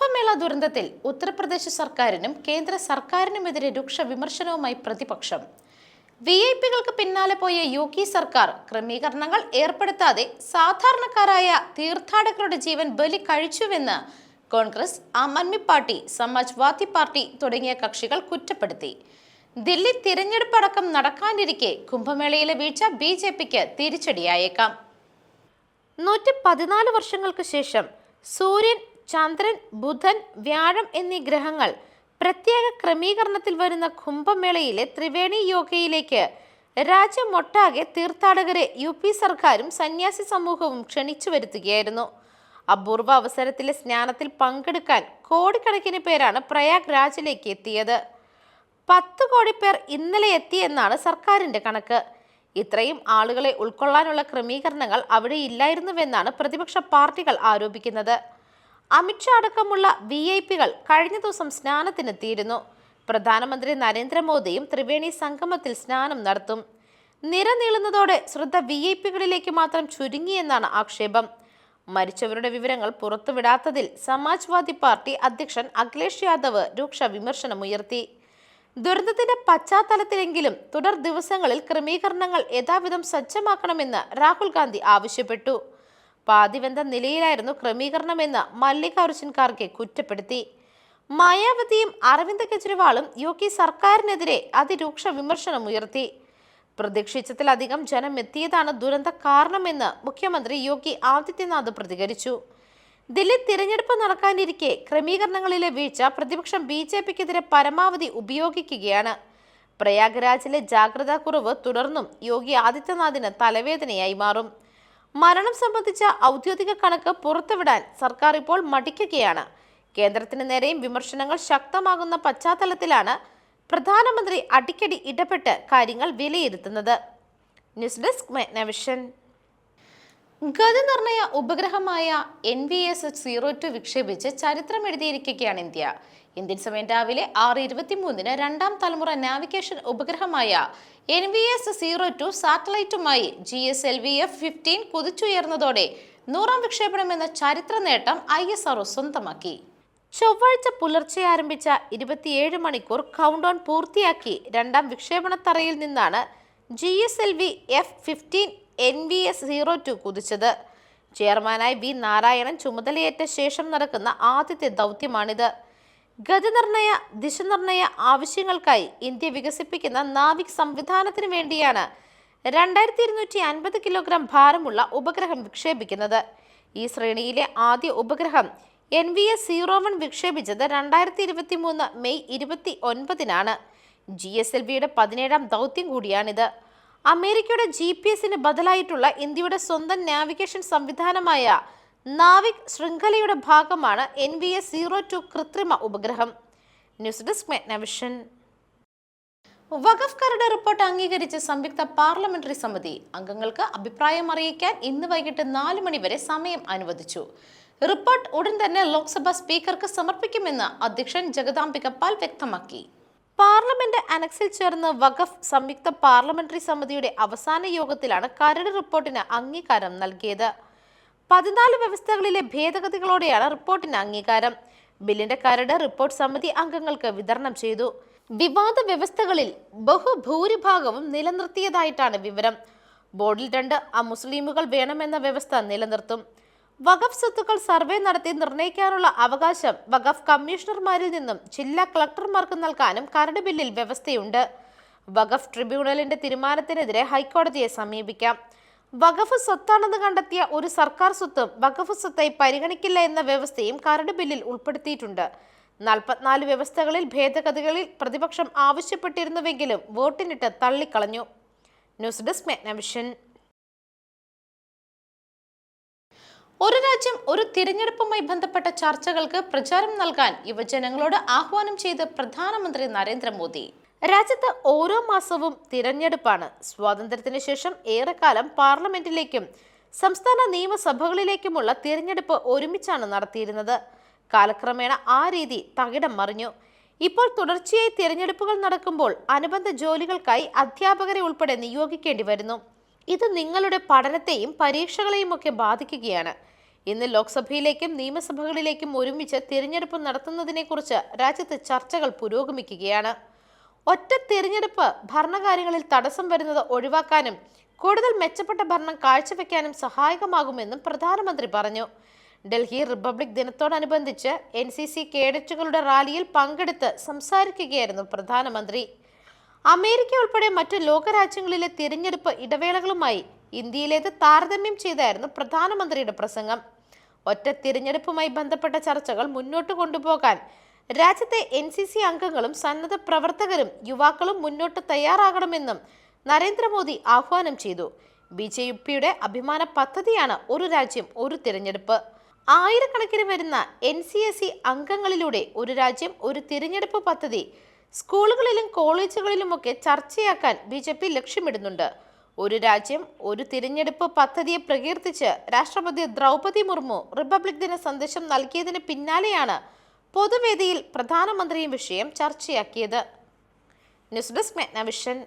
കുംഭമേള ദുരന്തത്തിൽ ഉത്തർപ്രദേശ് സർക്കാരിനും കേന്ദ്ര സർക്കാരിനുമെതിരെ രൂക്ഷ വിമർശനവുമായി പ്രതിപക്ഷം. വി ഐ പികൾക്ക് പിന്നാലെ പോയ യോഗി സർക്കാർ ക്രമീകരണങ്ങൾ ഏർപ്പെടുത്താതെ സാധാരണക്കാരായ തീർത്ഥാടകരുടെ ജീവൻ ബലി കഴിച്ചുവെന്ന് കോൺഗ്രസ് ആം ആദ്മി പാർട്ടി സമാജ്വാദി പാർട്ടി തുടങ്ങിയ കക്ഷികൾ കുറ്റപ്പെടുത്തി. ദില്ലി തിരഞ്ഞെടുപ്പ് അടക്കം നടക്കാനിരിക്കെ കുംഭമേളയിലെ വീഴ്ച ബി ജെ പിക്ക് തിരിച്ചടിയായേക്കാം. നൂറ്റി പതിനാല് വർഷങ്ങൾക്ക് ശേഷം സൂര്യൻ ചന്ദ്രൻ ബുധൻ വ്യാഴം എന്നീ ഗ്രഹങ്ങൾ പ്രത്യേക ക്രമീകരണത്തിൽ വരുന്ന കുംഭമേളയിലെ ത്രിവേണി യോഗയിലേക്ക് രാജ്യമൊട്ടാകെ തീർത്ഥാടകരെ യു പി സർക്കാരും സന്യാസി സമൂഹവും ക്ഷണിച്ചു വരുത്തുകയായിരുന്നു. അപൂർവ അവസരത്തിലെ സ്നാനത്തിൽ പങ്കെടുക്കാൻ കോടിക്കണക്കിന് പേരാണ് പ്രയാഗ് രാജിലേക്ക് എത്തിയത്. പത്ത് കോടി പേർ ഇന്നലെ എത്തിയെന്നാണ് സർക്കാരിന്റെ കണക്ക്. ഇത്രയും ആളുകളെ ഉൾക്കൊള്ളാനുള്ള ക്രമീകരണങ്ങൾ അവിടെ ഇല്ലായിരുന്നുവെന്നാണ് പ്രതിപക്ഷ പാർട്ടികൾ ആരോപിക്കുന്നത്. അമിത്ഷാ അടക്കമുള്ള വി ഐ പികൾ കഴിഞ്ഞ ദിവസം സ്നാനത്തിനെത്തിയിരുന്നു. പ്രധാനമന്ത്രി നരേന്ദ്രമോദിയും ത്രിവേണി സംഗമത്തിൽ സ്നാനം നടത്തും. നിര നീളുന്നതോടെ ശ്രദ്ധ വി ഐ പികളിലേക്ക് മാത്രം ചുരുങ്ങിയെന്നാണ് ആക്ഷേപം. മരിച്ചവരുടെ വിവരങ്ങൾ പുറത്തുവിടാത്തതിൽ സമാജ്വാദി പാർട്ടി അധ്യക്ഷൻ അഖിലേഷ് യാദവ് രൂക്ഷ വിമർശനമുയർത്തി. ദുരന്തത്തിന്റെ പശ്ചാത്തലത്തിലെങ്കിലും തുടർ ദിവസങ്ങളിൽ ക്രമീകരണങ്ങൾ യഥാവിധം സജ്ജമാക്കണമെന്ന് രാഹുൽ ഗാന്ധി ആവശ്യപ്പെട്ടു. പാതിവെന്ത നിലയിലായിരുന്നു ക്രമീകരണമെന്ന് മല്ലികാർജുൻ ഖാർഗെ കുറ്റപ്പെടുത്തി. മായാവതിയും അരവിന്ദ് കെജ്രിവാളും യു കെ സർക്കാരിനെതിരെ അതിരൂക്ഷ വിമർശനമുയർത്തി പ്രതീക്ഷിച്ചതിലധികം ജനം എത്തിയതാണ് ദുരന്ത കാരണമെന്ന് മുഖ്യമന്ത്രി യോഗി ആദിത്യനാഥ് പ്രതികരിച്ചു. ദില്ലി തിരഞ്ഞെടുപ്പ് നടക്കാനിരിക്കെ ക്രമീകരണങ്ങളിലെ വീഴ്ച പ്രതിപക്ഷം ബി ജെ പിക്കെതിരെ പരമാവധി ഉപയോഗിക്കുകയാണ്. പ്രയാഗ്രാജിലെ ജാഗ്രതാ കുറവ് തുടർന്നും യോഗി ആദിത്യനാഥിന് തലവേദനയായി മാറും. മരണം സംബന്ധിച്ച ഔദ്യോഗിക കണക്ക് പുറത്തുവിടാൻ സർക്കാർ ഇപ്പോൾ മടിക്കുകയാണ്. കേന്ദ്രത്തിന് നേരെയും വിമർശനങ്ങൾ ശക്തമാകുന്ന പശ്ചാത്തലത്തിലാണ് പ്രധാനമന്ത്രി അടിക്കടി ഇടപെട്ട് കാര്യങ്ങൾ വിലയിരുത്തുന്നത്. ന്യൂസ് ഡെസ്ക് മെഗ്നവിഷൻ. ഗതിനിർണയ ഉപഗ്രഹമായ N V S zero two വിക്ഷേപിച്ച് ചരിത്രം എഴുതിയിരിക്കുകയാണ് ഇന്ത്യ. ഇന്ത്യൻ സമയം രാവിലെ ആറ് ഇരുപത്തിമൂന്നിന് രണ്ടാം തലമുറ navigation ഉപഗ്രഹമായ N V S zero two സാറ്റലൈറ്റുമായി G S L V F fifteen കുതിച്ചുയർന്നതോടെ നൂറാം വിക്ഷേപണം എന്ന ചരിത്ര നേട്ടം ഐ എസ് ആർഒ സ്വന്തമാക്കി. ചൊവ്വാഴ്ച പുലർച്ചെ ആരംഭിച്ച ഇരുപത്തിയേഴ് മണിക്കൂർ കൗണ്ട് ഓൺ പൂർത്തിയാക്കി രണ്ടാം വിക്ഷേപണത്തറയിൽ നിന്നാണ് G S L V F fifteen N V S zero two കുതിച്ചത്. ചെയർമാനായി വി നാരായണൻ ചുമതലയേറ്റ ശേഷം നടക്കുന്ന ആദ്യത്തെ ദൗത്യമാണിത്. ഗതിനിർണയ ദിശനിർണയ ആവശ്യങ്ങൾക്കായി ഇന്ത്യ വികസിപ്പിക്കുന്ന നാവിക് സംവിധാനത്തിന് വേണ്ടിയാണ് രണ്ടായിരത്തി ഇരുന്നൂറ്റി അൻപത് കിലോഗ്രാം ഭാരമുള്ള ഉപഗ്രഹം വിക്ഷേപിക്കുന്നത്. ഈ ശ്രേണിയിലെ ആദ്യ ഉപഗ്രഹം N V S zero one വിക്ഷേപിച്ചത് രണ്ടായിരത്തി ഇരുപത്തി മൂന്ന് മെയ് ഇരുപത്തി ഒൻപതിനാണ് ജി എസ് എൽ വിയുടെ പതിനേഴാം ദൗത്യം കൂടിയാണിത്. അമേരിക്കയുടെ ജി പി എസിന് ബദലായിട്ടുള്ള ഇന്ത്യയുടെ സ്വന്തം നാവിഗേഷൻ സംവിധാനമായ നാവിക് ശൃംഖലയുടെ ഭാഗമാണ് N V S zero two കൃത്രിമ ഉപഗ്രഹം. ന്യൂസ് ഡെസ്ക് മെഗ്നവിഷൻ വഖഫ് കരട് റിപ്പോർട്ട് അംഗീകരിച്ച് സംയുക്ത പാർലമെന്ററി സമിതി അംഗങ്ങൾക്ക് അഭിപ്രായം അറിയിക്കാൻ ഇന്ന് വൈകിട്ട് നാല് മണിവരെ സമയം അനുവദിച്ചു. റിപ്പോർട്ട് ഉടൻ തന്നെ ലോക്സഭാ സ്പീക്കർക്ക് സമർപ്പിക്കുമെന്ന് അധ്യക്ഷൻ ജഗദാംബിക പാൽ വ്യക്തമാക്കി. പാർലമെന്റ് അനക്സിൽ ചേർന്ന വഖഫ് സംയുക്ത പാർലമെന്ററി സമിതിയുടെ അവസാന യോഗത്തിലാണ് കരട് റിപ്പോർട്ടിന് അംഗീകാരം നൽകിയത്. പതിനാല് വ്യവസ്ഥകളിലെ ഭേദഗതികളോടെയാണ് റിപ്പോർട്ടിന് അംഗീകാരം. ബില്ലിന്റെ കരട് റിപ്പോർട്ട് സമിതി അംഗങ്ങൾക്ക് വിതരണം ചെയ്തു. വിവാദ വ്യവസ്ഥകളിൽ ബഹുഭൂരിഭാഗവും നിലനിർത്തിയതായിട്ടാണ് വിവരം. ബോർഡിൽ രണ്ട് അമുസ്ലിമുകൾ വേണമെന്ന വ്യവസ്ഥ നിലനിർത്തും. വഖഫ് സ്വത്തുക്കൾ സർവേ നടത്തി നിർണയിക്കാനുള്ള അവകാശം വഖഫ് കമ്മീഷണർമാരിൽ നിന്നും ജില്ലാ കളക്ടർമാർക്ക് നൽകാനും കരട് ബില്ലിൽ വ്യവസ്ഥയുണ്ട്. വഖഫ് ട്രിബ്യൂണലിന്റെ തീരുമാനത്തിനെതിരെ ഹൈക്കോടതിയെ സമീപിക്കാം. വഖഫ് സ്വത്താണെന്ന് കണ്ടെത്തിയ ഒരു സർക്കാർ സ്വത്തും വഖഫ് സ്വത്തായി പരിഗണിക്കില്ല എന്ന വ്യവസ്ഥയും കരട് ബില്ലിൽ ഉൾപ്പെടുത്തിയിട്ടുണ്ട്. നാൽപ്പത്തിനാല് വ്യവസ്ഥകളിൽ ഭേദഗതികളിൽ പ്രതിപക്ഷം ആവശ്യപ്പെട്ടിരുന്നുവെങ്കിലും വോട്ടിനിട്ട് തള്ളിക്കളഞ്ഞു. ന്യൂസ് ഡെസ്ക് മെഗ്നവിഷൻ ഒരു രാജ്യം ഒരു തിരഞ്ഞെടുപ്പുമായി ബന്ധപ്പെട്ട ചർച്ചകൾക്ക് പ്രചാരം നൽകാൻ യുവജനങ്ങളോട് ആഹ്വാനം ചെയ്ത് പ്രധാനമന്ത്രി നരേന്ദ്രമോദി. രാജ്യത്ത് ഓരോ മാസവും തിരഞ്ഞെടുപ്പാണ്. സ്വാതന്ത്ര്യത്തിന് ശേഷം ഏറെക്കാലം പാർലമെന്റിലേക്കും സംസ്ഥാന നിയമസഭകളിലേക്കുമുള്ള തിരഞ്ഞെടുപ്പ് ഒരുമിച്ചാണ് നടത്തിയിരുന്നത്. കാലക്രമേണ ആ രീതി തകിടം മറിഞ്ഞു. ഇപ്പോൾ തുടർച്ചയായി തിരഞ്ഞെടുപ്പുകൾ നടക്കുമ്പോൾ അനുബന്ധ ജോലികൾക്കായി അധ്യാപകരെ ഉൾപ്പെടെ നിയോഗിക്കേണ്ടി വരുന്നു. ഇത് നിങ്ങളുടെ പഠനത്തെയും പരീക്ഷകളെയും ഒക്കെ ബാധിക്കുകയാണ്. ഇന്ന് ലോക്സഭയിലേക്കും നിയമസഭകളിലേക്കും ഒരുമിച്ച് തിരഞ്ഞെടുപ്പ് നടത്തുന്നതിനെക്കുറിച്ച് രാജ്യത്ത് ചർച്ചകൾ പുരോഗമിക്കുകയാണ്. ഒറ്റ തിരഞ്ഞെടുപ്പ് ഭരണകാര്യങ്ങളിൽ തടസ്സം വരുന്നത് ഒഴിവാക്കാനും കൂടുതൽ മെച്ചപ്പെട്ട ഭരണം കാഴ്ചവെക്കാനും സഹായകമാകുമെന്നും പ്രധാനമന്ത്രി പറഞ്ഞു. ഡൽഹി റിപ്പബ്ലിക് ദിനത്തോടനുബന്ധിച്ച് എൻ സി സി കേഡറ്റുകളുടെ റാലിയിൽ പങ്കെടുത്ത് സംസാരിക്കുകയായിരുന്നു പ്രധാനമന്ത്രി. അമേരിക്ക ഉൾപ്പെടെ മറ്റ് ലോകരാജ്യങ്ങളിലെ തിരഞ്ഞെടുപ്പ് ഇടവേളകളുമായി ഇന്ത്യയിലേത് താരതമ്യം ചെയ്തായിരുന്നു പ്രധാനമന്ത്രിയുടെ പ്രസംഗം. ഒറ്റ തിരഞ്ഞെടുപ്പുമായി ബന്ധപ്പെട്ട ചർച്ചകൾ മുന്നോട്ട് കൊണ്ടുപോകാൻ രാജ്യത്തെ എൻ സി സി അംഗങ്ങളും സന്നദ്ധ പ്രവർത്തകരും യുവാക്കളും മുന്നോട്ട് തയ്യാറാകണമെന്നും നരേന്ദ്രമോദി ആഹ്വാനം ചെയ്തു. ബി ജെ പിയുടെ അഭിമാന പദ്ധതിയാണ് ഒരു രാജ്യം ഒരു തിരഞ്ഞെടുപ്പ്. ആയിരക്കണക്കിന് വരുന്ന എൻ സി എസ് സി അംഗങ്ങളിലൂടെ ഒരു രാജ്യം ഒരു തിരഞ്ഞെടുപ്പ് പദ്ധതി സ്കൂളുകളിലും കോളേജുകളിലുമൊക്കെ ചർച്ചയാക്കാൻ ബി ജെ പി ലക്ഷ്യമിടുന്നുണ്ട്. ഒരു രാജ്യം ഒരു തിരഞ്ഞെടുപ്പ് പദ്ധതിയെ പ്രകീർത്തിച്ച് രാഷ്ട്രപതി ദ്രൗപതി മുർമു റിപ്പബ്ലിക് ദിന സന്ദേശം നൽകിയതിന് പിന്നാലെയാണ് പൊതുവേദിയിൽ പ്രധാനമന്ത്രിയും വിഷയം ചർച്ചയാക്കിയത്. News desk മെഗ്നവിഷൻ